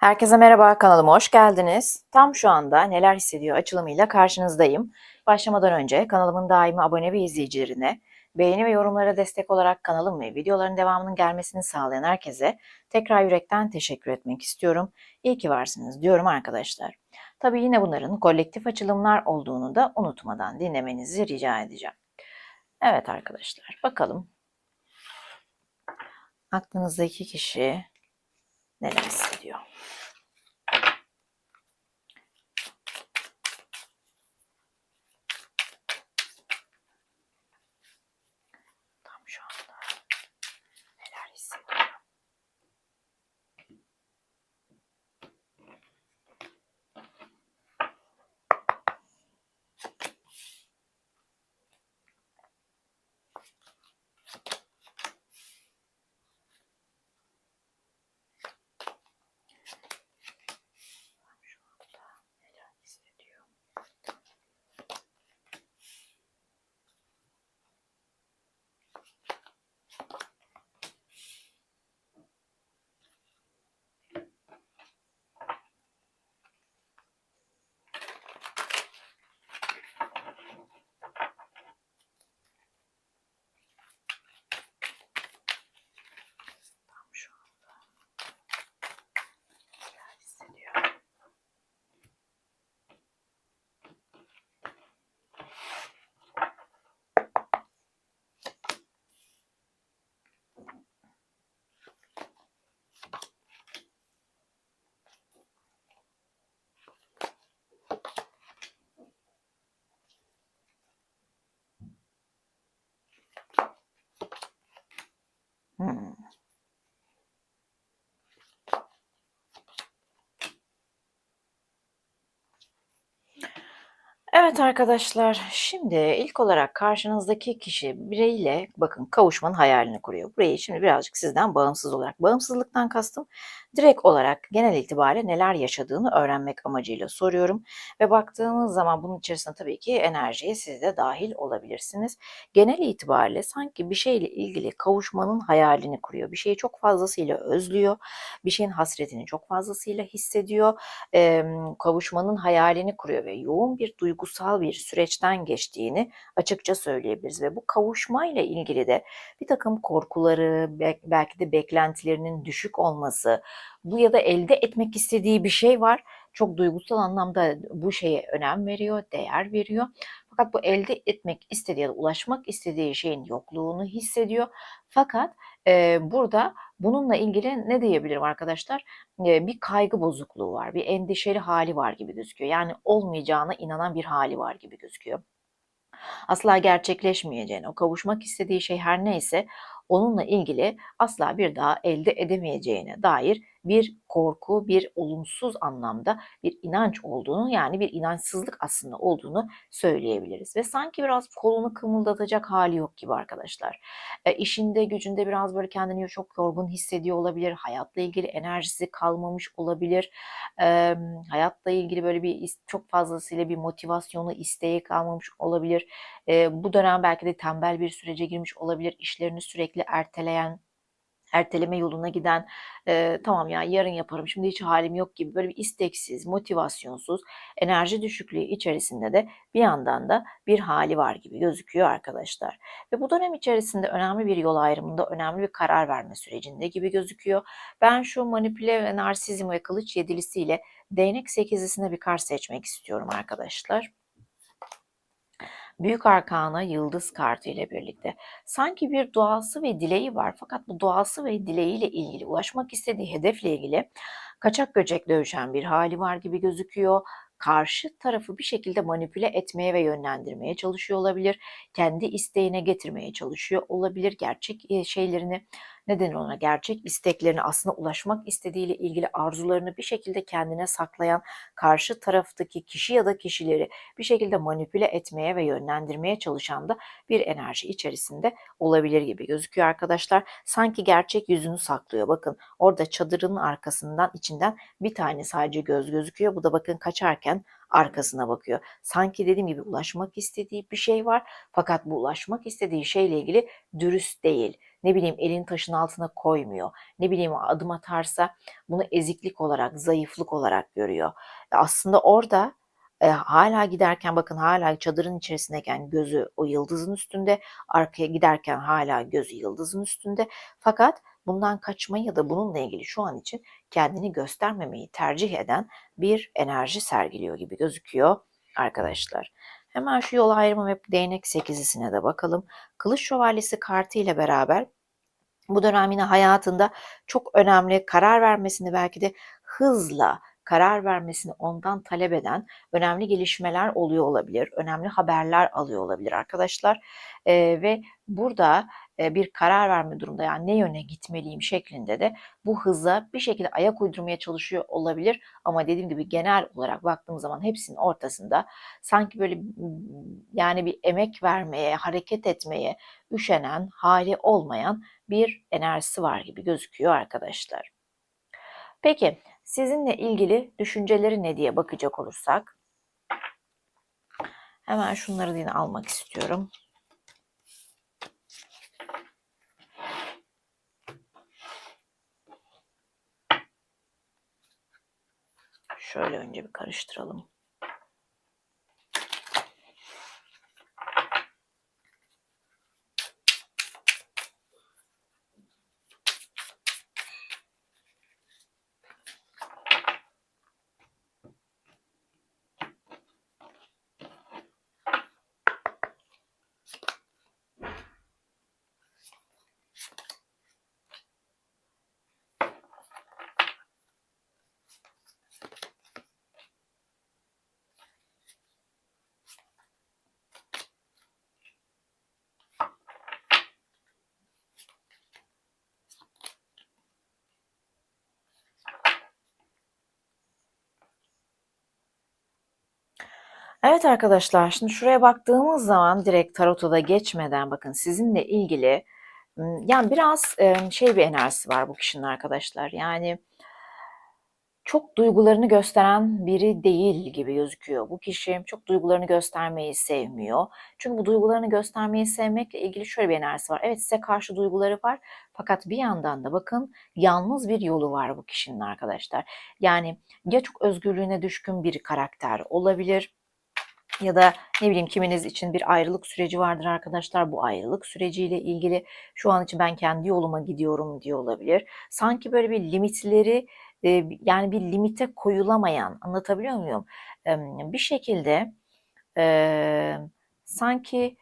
Herkese merhaba, kanalıma hoş geldiniz. Tam şu anda neler hissediyor açılımıyla karşınızdayım. Başlamadan önce kanalımın daimi abone ve izleyicilerine, beğeni ve yorumlara destek olarak kanalım ve videoların devamının gelmesini sağlayan herkese tekrar yürekten teşekkür etmek istiyorum. İyi ki varsınız diyorum arkadaşlar. Tabii yine bunların kolektif açılımlar olduğunu da unutmadan dinlemenizi rica edeceğim. Evet arkadaşlar, bakalım. Aklınızdaki kişi neler hissediyor? Tam şu anda neler hissediyor? Tam şu anda neler hissediyor? Tam şu anda neler hissediyor? Hmm. Evet arkadaşlar, şimdi ilk olarak karşınızdaki kişi bireyle bakın kavuşmanın hayalini kuruyor. Burayı şimdi birazcık sizden bağımsız olarak, bağımsızlıktan kastım direkt olarak genel itibariyle neler yaşadığını öğrenmek amacıyla soruyorum. Ve baktığımız zaman bunun içerisinde tabii ki enerjiye siz de dahil olabilirsiniz. Genel itibariyle sanki bir şeyle ilgili kavuşmanın hayalini kuruyor. Bir şeyi çok fazlasıyla özlüyor. Bir şeyin hasretini çok fazlasıyla hissediyor. Emm, kavuşmanın hayalini kuruyor ve yoğun bir duygusal bir süreçten geçtiğini açıkça söyleyebiliriz ve bu kavuşmayla ilgili de birtakım korkuları, bel belki de beklentilerinin düşük olması, bu ya da elde etmek istediği bir şey var. Çok duygusal anlamda bu şeye önem veriyor, değer veriyor. Fakat bu elde etmek istediği ya da ulaşmak istediği şeyin yokluğunu hissediyor. Fakat, eee, burada bununla ilgili ne diyebilirim arkadaşlar? Eee, bir kaygı bozukluğu var, bir endişeli hâli var gibi gözüküyor. Yani olmayacağına inanan bir hâli var gibi gözüküyor. Asla gerçekleşmeyeceğine, o kavuşmak istediği şey her neyse onunla ilgili asla bir daha elde edemeyeceğine dair bir korku, bir olumsuz anlamda bir inanç olduğunu yani bir inançsızlık aslında olduğunu söyleyebiliriz. Ve sanki biraz kolunu kımıldatacak hâli yok gibi arkadaşlar. Eee, işinde gücünde biraz böyle kendini çok yorgun hissediyor olabilir, hayatla ilgili enerjisi kalmamış olabilir. Emm, hayatla ilgili böyle bir çok fazlasıyla bir motivasyonu, isteği kalmamış olabilir. Eee, bu dönem belki de tembel bir sürece girmiş olabilir. İşlerini sürekli erteleyen, erteleme yoluna giden, eee, "Tamam ya, yarın yaparım, şimdi hiç hâlim yok." gibi böyle bir isteksiz, motivasyonsuz, enerji düşüklüğü içerisinde de bir yandan da bir hâli var gibi gözüküyor arkadaşlar. Ve bu dönem içerisinde önemli bir yol ayrımında, önemli bir karar verme sürecinde gibi gözüküyor. Ben şu manipüle ve narsizm ve kılıç yedilisiyle değnek sekizilisine bir kart seçmek istiyorum arkadaşlar. Büyük arkana yıldız kartı ile birlikte. Sanki bir duası ve dileği var fakat bu duası ve dileğiyle ilgili, ulaşmak istediği hedefle ilgili kaçak göçek dövüşen bir hâli var gibi gözüküyor. Karşı tarafı bir şekilde manipüle etmeye ve yönlendirmeye çalışıyor olabilir. Kendi isteğine getirmeye çalışıyor olabilir. Gerçek, eee, şeylerini, ne denir ona, gerçek isteklerini, aslında ulaşmak istediğiyle ilgili arzularını bir şekilde kendine saklayan karşı taraftaki kişi ya da kişileri bir şekilde manipüle etmeye ve yönlendirmeye çalışan da bir enerji içerisinde olabilir gibi gözüküyor arkadaşlar. Sanki gerçek yüzünü saklıyor. Bakın orada çadırın arkasından, içinden bir tane sadece göz gözüküyor. Bu da bakın kaçarken arkasına bakıyor. Sanki dediğim gibi ulaşmak istediği bir şey var fakat bu ulaşmak istediği şeyle ilgili dürüst değil. Ne bileyim elini taşın altına koymuyor. Ne bileyim adım atarsa bunu eziklik olarak, zayıflık olarak görüyor. Aslında orada e, hala giderken bakın hala çadırın içerisindeyken gözü o yıldızın üstünde, arkaya giderken hala gözü yıldızın üstünde. Fakat bundan kaçmayı ya da bununla ilgili şu an için kendini göstermemeyi tercih eden bir enerji sergiliyor gibi gözüküyor arkadaşlar. Hemen şu yol ayrımı ve değnek sekizisine de bakalım. Kılıç şövalyesi kartı ile beraber bu dönem yine hayatında çok önemli karar vermesini belki de hızla karar vermesini ondan talep eden önemli gelişmeler oluyor olabilir. Önemli haberler alıyor olabilir arkadaşlar. Ee, ve burada e, bir karar verme durumunda yani ne yöne gitmeliyim şeklinde de bu hıza bir şekilde ayak uydurmaya çalışıyor olabilir. Ama dediğim gibi genel olarak baktığım zaman hepsinin ortasında sanki böyle yani bir emek vermeye, hareket etmeye üşenen, hali olmayan bir enerjisi var gibi gözüküyor arkadaşlar. Peki sizinle ilgili düşünceleri ne diye bakacak olursak hemen şunları da yine almak istiyorum. Şöyle önce bir karıştıralım. Evet arkadaşlar, şimdi şuraya baktığımız zaman direkt tarota da geçmeden bakın sizinle ilgili yani biraz şey bir enerjisi var bu kişinin arkadaşlar. Yani çok duygularını gösteren biri değil gibi gözüküyor. Bu kişi çok duygularını göstermeyi sevmiyor. Çünkü bu duygularını göstermeyi sevmekle ilgili şöyle bir enerjisi var. Evet size karşı duyguları var fakat bir yandan da bakın yalnız bir yolu var bu kişinin arkadaşlar. Yani ya çok özgürlüğüne düşkün bir karakter olabilir ya da ne bileyim kiminiz için bir ayrılık süreci vardır arkadaşlar. Bu ayrılık süreciyle ilgili şu an için ben kendi yoluma gidiyorum diyor olabilir. Sanki böyle bir limitleri yani bir limite koyulamayan anlatabiliyor muyum? Bir şekilde sanki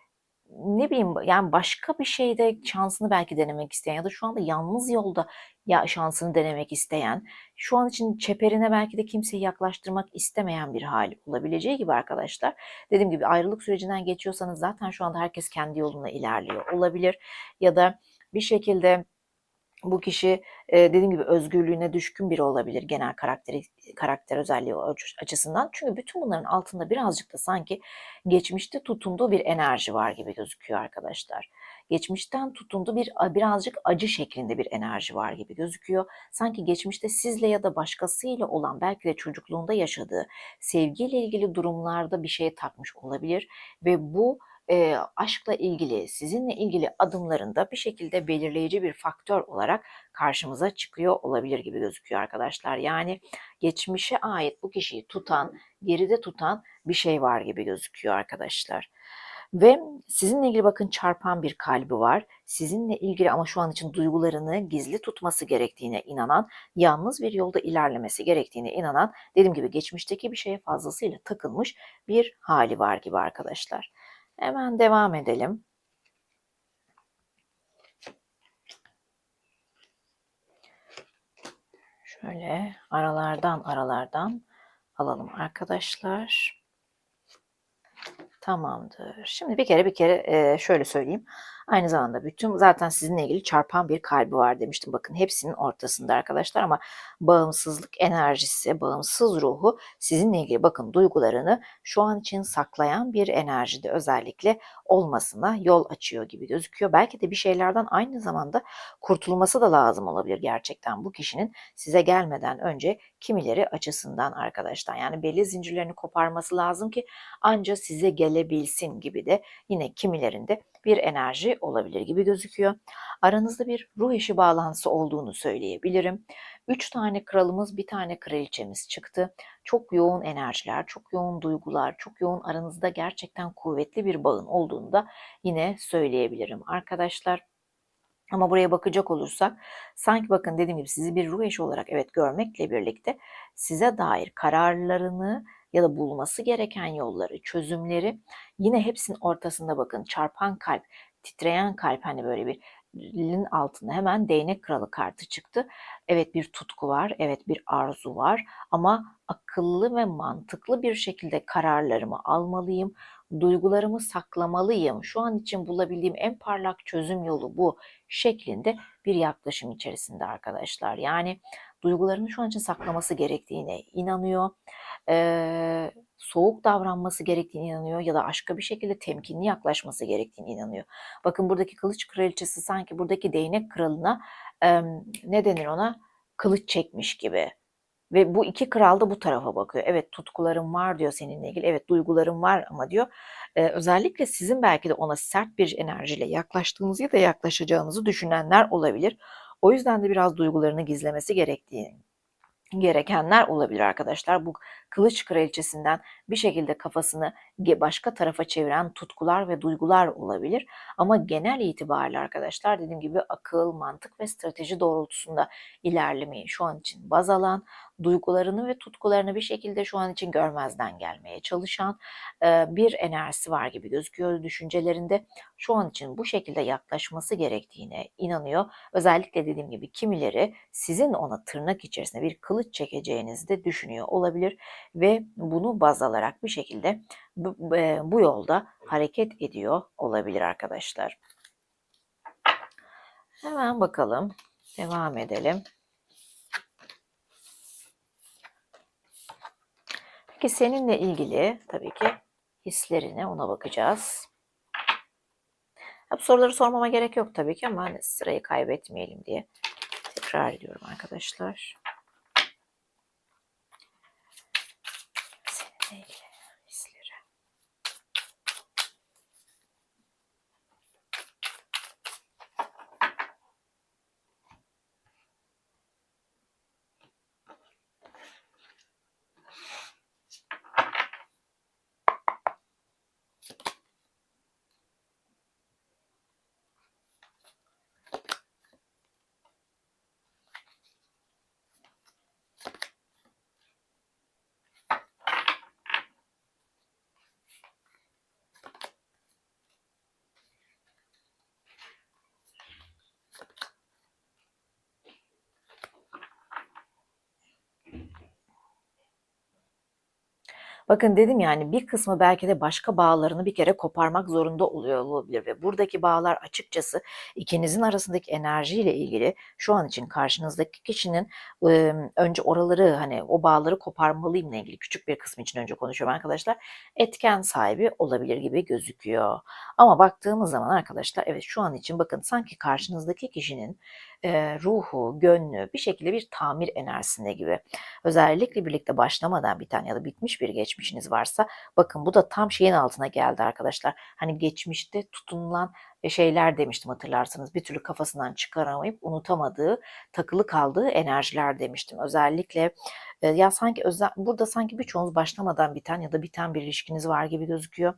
ne bileyim yani başka bir şeyde şansını belki denemek isteyen ya da şu anda yalnız yolda ya şansını denemek isteyen, şu an için çeperine belki de kimseyi yaklaştırmak istemeyen bir hali olabileceği gibi arkadaşlar. Dediğim gibi ayrılık sürecinden geçiyorsanız zaten şu anda herkes kendi yoluna ilerliyor olabilir ya da bir şekilde bu kişi dediğim gibi özgürlüğüne düşkün biri olabilir genel karakteri karakter özelliği açısından. Çünkü bütün bunların altında birazcık da sanki geçmişte tutunduğu bir enerji var gibi gözüküyor arkadaşlar. Geçmişten tutunduğu bir birazcık acı şeklinde bir enerji var gibi gözüküyor. Sanki geçmişte sizle ya da başkasıyla olan belki de çocukluğunda yaşadığı sevgiyle ilgili durumlarda bir şeye takmış olabilir ve bu e, aşkla ilgili, sizinle ilgili adımlarında bir şekilde belirleyici bir faktör olarak karşımıza çıkıyor olabilir gibi gözüküyor arkadaşlar. Yani geçmişe ait bu kişiyi tutan, geride tutan bir şey var gibi gözüküyor arkadaşlar. Ve sizinle ilgili bakın çarpan bir kalbi var. Sizinle ilgili ama şu an için duygularını gizli tutması gerektiğine inanan, yalnız bir yolda ilerlemesi gerektiğine inanan, dediğim gibi geçmişteki bir şeye fazlasıyla takılmış bir hali var gibi arkadaşlar. Hemen devam edelim. Şöyle aralardan aralardan alalım arkadaşlar. Tamamdır. Şimdi bir kere bir kere şöyle söyleyeyim. Aynı zamanda bütün zaten sizinle ilgili çarpan bir kalbi var demiştim. Bakın hepsinin ortasında arkadaşlar ama bağımsızlık enerjisi, bağımsız ruhu sizinle ilgili bakın duygularını şu an için saklayan bir enerjide özellikle olmasına yol açıyor gibi gözüküyor. Belki de bir şeylerden aynı zamanda kurtulması da lazım olabilir gerçekten bu kişinin size gelmeden önce kimileri açısından arkadaşlar. Yani belli zincirlerini koparması lazım ki anca size gelebilsin gibi de yine kimilerinde bir enerji olabilir gibi gözüküyor. Aranızda bir ruh eşi bağlantısı olduğunu söyleyebilirim. Üç tane kralımız, bir tane kraliçemiz çıktı. Çok yoğun enerjiler, çok yoğun duygular, çok yoğun aranızda gerçekten kuvvetli bir bağın olduğunu da yine söyleyebilirim arkadaşlar. Ama buraya bakacak olursak sanki bakın dediğim gibi sizi bir ruh eşi olarak evet görmekle birlikte size dair kararlarını ya da bulması gereken yolları, çözümleri yine hepsinin ortasında bakın çarpan kalp, titreyen kalp hani böyle bir lin altında hemen değnek kralı kartı çıktı. Evet bir tutku var, evet bir arzu var ama akıllı ve mantıklı bir şekilde kararlarımı almalıyım. Duygularımı saklamalıyım. Şu an için bulabildiğim en parlak çözüm yolu bu şeklinde bir yaklaşım içerisinde arkadaşlar. Yani duygularını şu an için saklaması gerektiğine inanıyor. Ee, soğuk davranması gerektiğine inanıyor ya da aşka bir şekilde temkinli yaklaşması gerektiğine inanıyor. Bakın buradaki kılıç kraliçesi sanki buradaki değnek kralına e, ne denir ona? Kılıç çekmiş gibi. Ve bu iki kral da bu tarafa bakıyor. Evet tutkularım var diyor seninle ilgili. Evet duygularım var ama diyor e, özellikle sizin belki de ona sert bir enerjiyle yaklaştığınızı ya da yaklaşacağınızı düşünenler olabilir. O yüzden de biraz duygularını gizlemesi gerektiğini gerekenler olabilir arkadaşlar. Bu kılıç kraliçesinden bir şekilde kafasını başka tarafa çeviren tutkular ve duygular olabilir. Ama genel itibariyle arkadaşlar dediğim gibi akıl, mantık ve strateji doğrultusunda ilerlemeyi şu an için baz alan, duygularını ve tutkularını bir şekilde şu an için görmezden gelmeye çalışan bir enerjisi var gibi gözüküyor düşüncelerinde. Şu an için bu şekilde yaklaşması gerektiğine inanıyor. Özellikle dediğim gibi kimileri sizin ona tırnak içerisinde bir kılıç çekeceğinizi de düşünüyor olabilir ve bunu baz alarak bir şekilde bu, yolda hareket ediyor olabilir arkadaşlar. Hemen bakalım. Devam edelim. Peki seninle ilgili tabii ki hislerine ona bakacağız. bu soruları sormama gerek yok tabii ki ama hani sırayı kaybetmeyelim diye tekrar ediyorum arkadaşlar. Seninle ilgili. Bakın dedim yani bir kısmı belki de başka bağlarını bir kere koparmak zorunda oluyor olabilir ve buradaki bağlar açıkçası ikinizin arasındaki enerjiyle ilgili şu an için karşınızdaki kişinin önce oraları hani o bağları koparmalıyım ile ilgili küçük bir kısmı için önce konuşuyorum arkadaşlar. Etken sahibi olabilir gibi gözüküyor. Ama baktığımız zaman arkadaşlar evet şu an için bakın sanki karşınızdaki kişinin e, ruhu, gönlü bir şekilde bir tamir enerjisinde gibi. Özellikle birlikte başlamadan bir tane ya da bitmiş bir geçmişiniz varsa bakın bu da tam şeyin altına geldi arkadaşlar. Hani geçmişte tutunulan şeyler demiştim hatırlarsanız bir türlü kafasından çıkaramayıp unutamadığı, takılı kaldığı enerjiler demiştim. Özellikle ya sanki özel, burada sanki birçoğunuz başlamadan biten ya da biten bir ilişkiniz var gibi gözüküyor.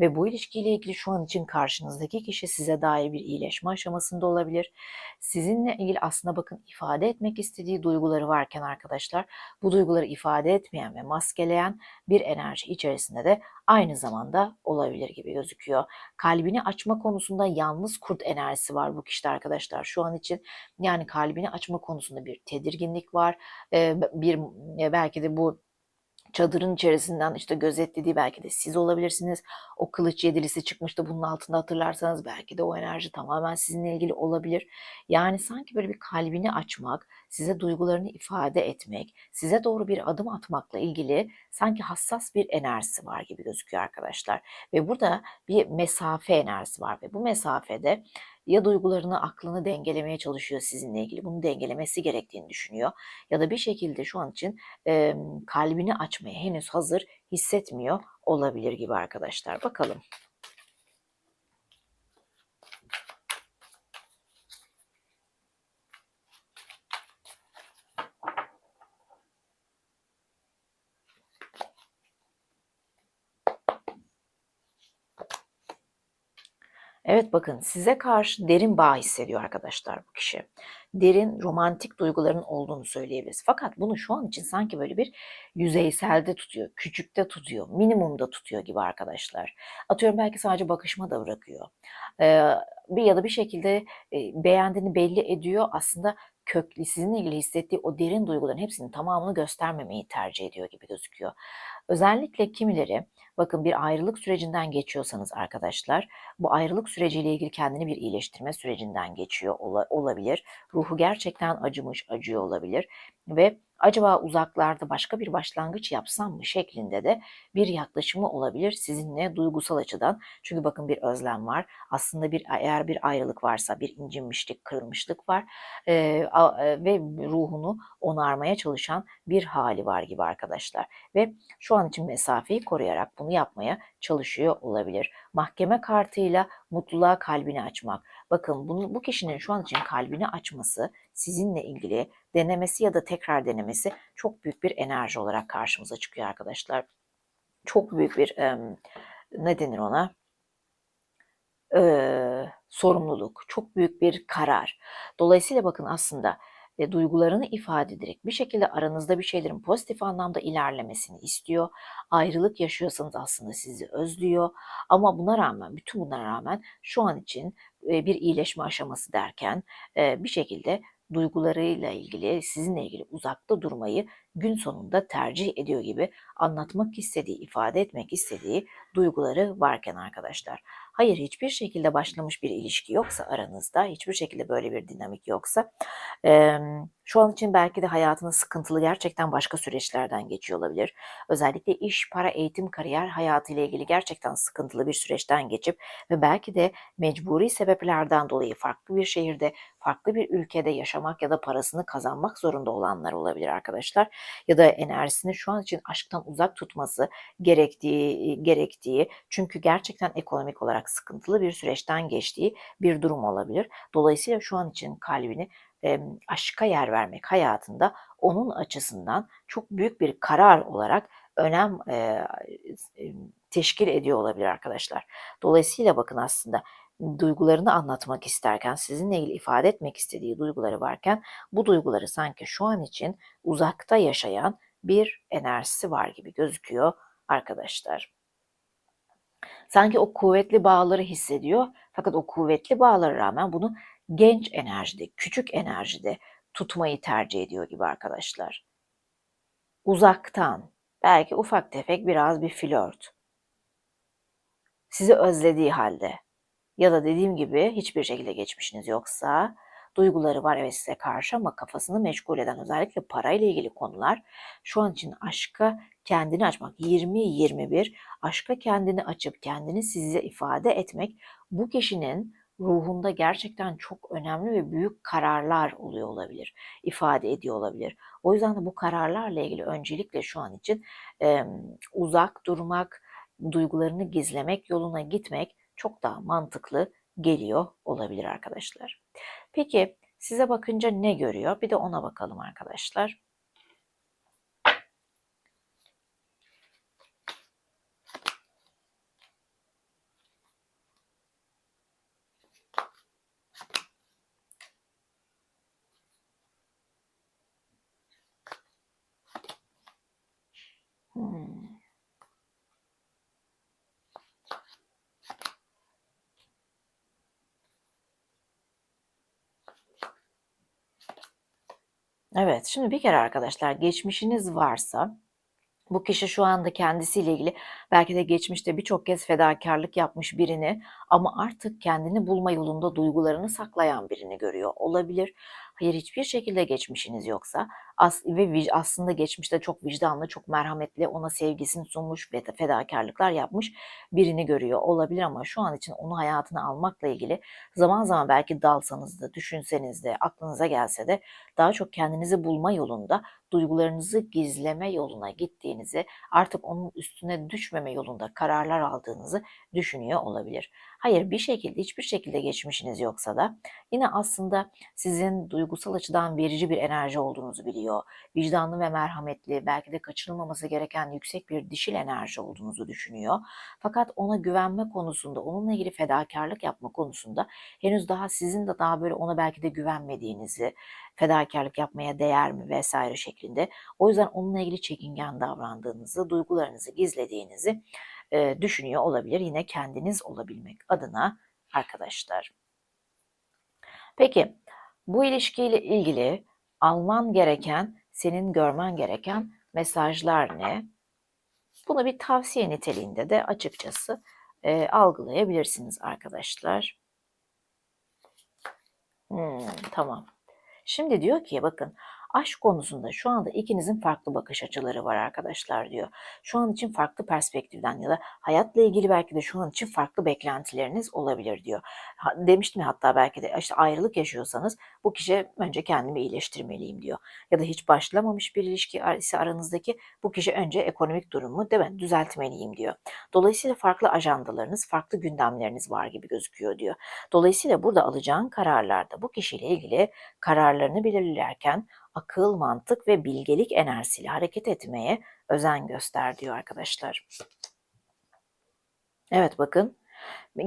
Ve bu ilişkiyle ilgili şu an için karşınızdaki kişi size dair bir iyileşme aşamasında olabilir. Sizinle ilgili aslında bakın ifade etmek istediği duyguları varken arkadaşlar bu duyguları ifade etmeyen ve maskeleyen bir enerji içerisinde de aynı zamanda olabilir gibi gözüküyor. Kalbini açma konusunda yalnız kurt enerjisi var bu kişide arkadaşlar. Şu an için yani kalbini açma konusunda bir tedirginlik var. Bir belki de bu çadırın içerisinden işte gözetlediği belki de siz olabilirsiniz. O kılıç yedilisi çıkmıştı bunun altında hatırlarsanız belki de o enerji tamamen sizinle ilgili olabilir. Yani sanki böyle bir kalbini açmak, size duygularını ifade etmek, size doğru bir adım atmakla ilgili sanki hassas bir enerjisi var gibi gözüküyor arkadaşlar. Ve burada bir mesafe enerjisi var ve bu mesafede ya duygularını, aklını dengelemeye çalışıyor sizinle ilgili. Bunu dengelemesi gerektiğini düşünüyor. Ya da bir şekilde şu an için e, kalbini açmaya henüz hazır hissetmiyor olabilir gibi arkadaşlar. Bakalım. Evet bakın size karşı derin bağ hissediyor arkadaşlar bu kişi. Derin romantik duyguların olduğunu söyleyebiliriz. Fakat bunu şu an için sanki böyle bir yüzeyselde tutuyor, küçükte tutuyor, minimumda tutuyor gibi arkadaşlar. Atıyorum belki sadece bakışma da bırakıyor. Ee, bir ya da bir şekilde e, beğendiğini belli ediyor. Aslında köklü sizinle ilgili hissettiği o derin duyguların hepsinin tamamını göstermemeyi tercih ediyor gibi gözüküyor. Özellikle kimileri bakın bir ayrılık sürecinden geçiyorsanız arkadaşlar bu ayrılık süreciyle ilgili kendini bir iyileştirme sürecinden geçiyor olabilir. Ruhu gerçekten acımış, acıyor olabilir ve acaba uzaklarda başka bir başlangıç yapsam mı şeklinde de bir yaklaşımı olabilir sizinle duygusal açıdan. Çünkü bakın bir özlem var. Aslında bir eğer bir ayrılık varsa bir incinmişlik, kırılmışlık var ee, ve ruhunu onarmaya çalışan bir hali var gibi arkadaşlar. Ve şu an için mesafeyi koruyarak bunu yapmaya çalışıyor olabilir. Mahkeme kartıyla mutluluğa kalbini açmak. Bakın bunu, bu kişinin şu an için kalbini açması sizinle ilgili denemesi ya da tekrar denemesi çok büyük bir enerji olarak karşımıza çıkıyor arkadaşlar. Çok büyük bir e, ne denir ona? E, sorumluluk, çok büyük bir karar. Dolayısıyla bakın aslında ve duygularını ifade ederek bir şekilde aranızda bir şeylerin pozitif anlamda ilerlemesini istiyor. Ayrılık yaşıyorsanız aslında sizi özlüyor. Ama buna rağmen, bütün buna rağmen şu an için bir iyileşme aşaması derken bir şekilde duygularıyla ilgili, sizinle ilgili uzakta durmayı gün sonunda tercih ediyor gibi anlatmak istediği, ifade etmek istediği duyguları varken arkadaşlar. Hayır hiçbir şekilde başlamış bir ilişki yoksa aranızda, hiçbir şekilde böyle bir dinamik yoksa e, şu an için belki de hayatınız sıkıntılı gerçekten başka süreçlerden geçiyor olabilir. Özellikle iş, para, eğitim, kariyer hayatı ile ilgili gerçekten sıkıntılı bir süreçten geçip ve belki de mecburi sebeplerden dolayı farklı bir şehirde, farklı bir ülkede yaşamak ya da parasını kazanmak zorunda olanlar olabilir arkadaşlar. Ya da enerjisini şu an için aşktan uzak tutması gerektiği gerektiği çünkü gerçekten ekonomik olarak sıkıntılı bir süreçten geçtiği bir durum olabilir. Dolayısıyla şu an için kalbini e, aşka yer vermek hayatında onun açısından çok büyük bir karar olarak önem e, teşkil ediyor olabilir arkadaşlar. Dolayısıyla bakın aslında duygularını anlatmak isterken, sizinle ilgili ifade etmek istediği duyguları varken bu duyguları sanki şu an için uzakta yaşayan bir enerjisi var gibi gözüküyor arkadaşlar. Sanki o kuvvetli bağları hissediyor fakat o kuvvetli bağlara rağmen bunu genç enerjide, küçük enerjide tutmayı tercih ediyor gibi arkadaşlar. Uzaktan, belki ufak tefek biraz bir flört. Sizi özlediği halde ya da dediğim gibi hiçbir şekilde geçmişiniz yoksa duyguları var evet size karşı ama kafasını meşgul eden özellikle parayla ilgili konular şu an için aşka kendini açmak 20-21 aşka kendini açıp kendini size ifade etmek bu kişinin ruhunda gerçekten çok önemli ve büyük kararlar oluyor olabilir, ifade ediyor olabilir. O yüzden de bu kararlarla ilgili öncelikle şu an için e, uzak durmak, duygularını gizlemek yoluna gitmek çok daha mantıklı geliyor olabilir arkadaşlar. Peki size bakınca ne görüyor? Bir de ona bakalım arkadaşlar. Evet, şimdi bir kere arkadaşlar geçmişiniz varsa Bu kişi şu anda kendisiyle ilgili belki de geçmişte birçok kez fedakarlık yapmış birini ama artık kendini bulma yolunda duygularını saklayan birini görüyor olabilir. Hayır hiçbir şekilde geçmişiniz yoksa as ve aslında geçmişte çok vicdanlı, çok merhametli, ona sevgisini sunmuş ve fedakarlıklar yapmış birini görüyor olabilir ama şu an için onu hayatına almakla ilgili zaman zaman belki dalsanız da, düşünseniz de, aklınıza gelse de daha çok kendinizi bulma yolunda, duygularınızı gizleme yoluna gittiğinizi, artık onun üstüne düşmeme yolunda kararlar aldığınızı düşünüyor olabilir. Hayır bir şekilde hiçbir şekilde geçmişiniz yoksa da yine aslında sizin duygusal açıdan verici bir enerji olduğunuzu biliyor. Vicdanlı ve merhametli, belki de kaçırılmaması gereken yüksek bir dişil enerji olduğunuzu düşünüyor. Fakat ona güvenme konusunda, onunla ilgili fedakarlık yapma konusunda henüz daha sizin de daha böyle ona belki de güvenmediğinizi, fedakarlık yapmaya değer mi vesaire şeklinde. O yüzden onunla ilgili çekingen davrandığınızı, duygularınızı gizlediğinizi e, düşünüyor olabilir. Yine kendiniz olabilmek adına arkadaşlar. Peki bu ilişkiyle ilgili alman gereken, senin görmen gereken mesajlar ne? Bunu bir tavsiye niteliğinde de açıkçası e, algılayabilirsiniz arkadaşlar. Hmm, tamam. Şimdi diyor ki bakın aşk konusunda şu anda ikinizin farklı bakış açıları var arkadaşlar diyor. Şu an için farklı perspektiften ya da hayatla ilgili belki de şu an için farklı beklentileriniz olabilir diyor. Demiştim ya hatta belki de işte ayrılık yaşıyorsanız bu kişi önce kendimi iyileştirmeliyim diyor. Ya da hiç başlamamış bir ilişki ise aranızdaki bu kişi önce ekonomik durumu değil mi, düzeltmeliyim diyor. Dolayısıyla farklı ajandalarınız, farklı gündemleriniz var gibi gözüküyor diyor. Dolayısıyla burada alacağın kararlarda bu kişiyle ilgili kararlarını belirlerken akıl, mantık ve bilgelik enerjisiyle hareket etmeye özen göster diyor arkadaşlar. Evet bakın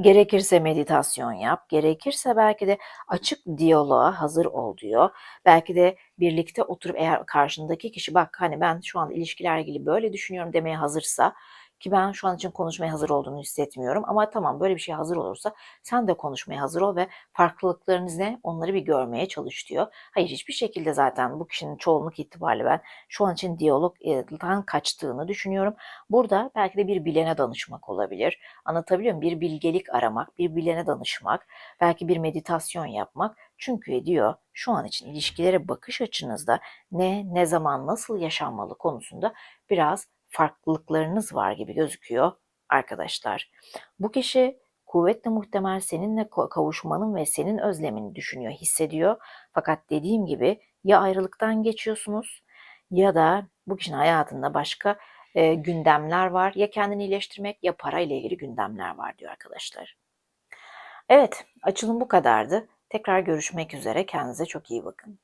gerekirse meditasyon yap, gerekirse belki de açık diyaloğa hazır ol diyor. Belki de birlikte oturup eğer karşındaki kişi bak hani ben şu an ilişkilerle ilgili böyle düşünüyorum demeye hazırsa ki ben şu an için konuşmaya hazır olduğunu hissetmiyorum. Ama tamam böyle bir şey hazır olursa sen de konuşmaya hazır ol ve farklılıklarınız ne onları bir görmeye çalış diyor. Hayır hiçbir şekilde zaten bu kişinin çoğunluk itibariyle ben şu an için diyalogdan kaçtığını düşünüyorum. Burada belki de bir bilene danışmak olabilir. Anlatabiliyor muyum? Bir bilgelik aramak, bir bilene danışmak, belki bir meditasyon yapmak. Çünkü diyor şu an için ilişkilere bakış açınızda ne, ne zaman, nasıl yaşanmalı konusunda biraz farklılıklarınız var gibi gözüküyor arkadaşlar. Bu kişi kuvvetle muhtemel seninle kavuşmanın ve senin özlemini düşünüyor, hissediyor. Fakat dediğim gibi ya ayrılıktan geçiyorsunuz ya da bu kişinin hayatında başka e, gündemler var. Ya kendini iyileştirmek ya para ile ilgili gündemler var diyor arkadaşlar. Evet, açılım bu kadardı. Tekrar görüşmek üzere. Kendinize çok iyi bakın.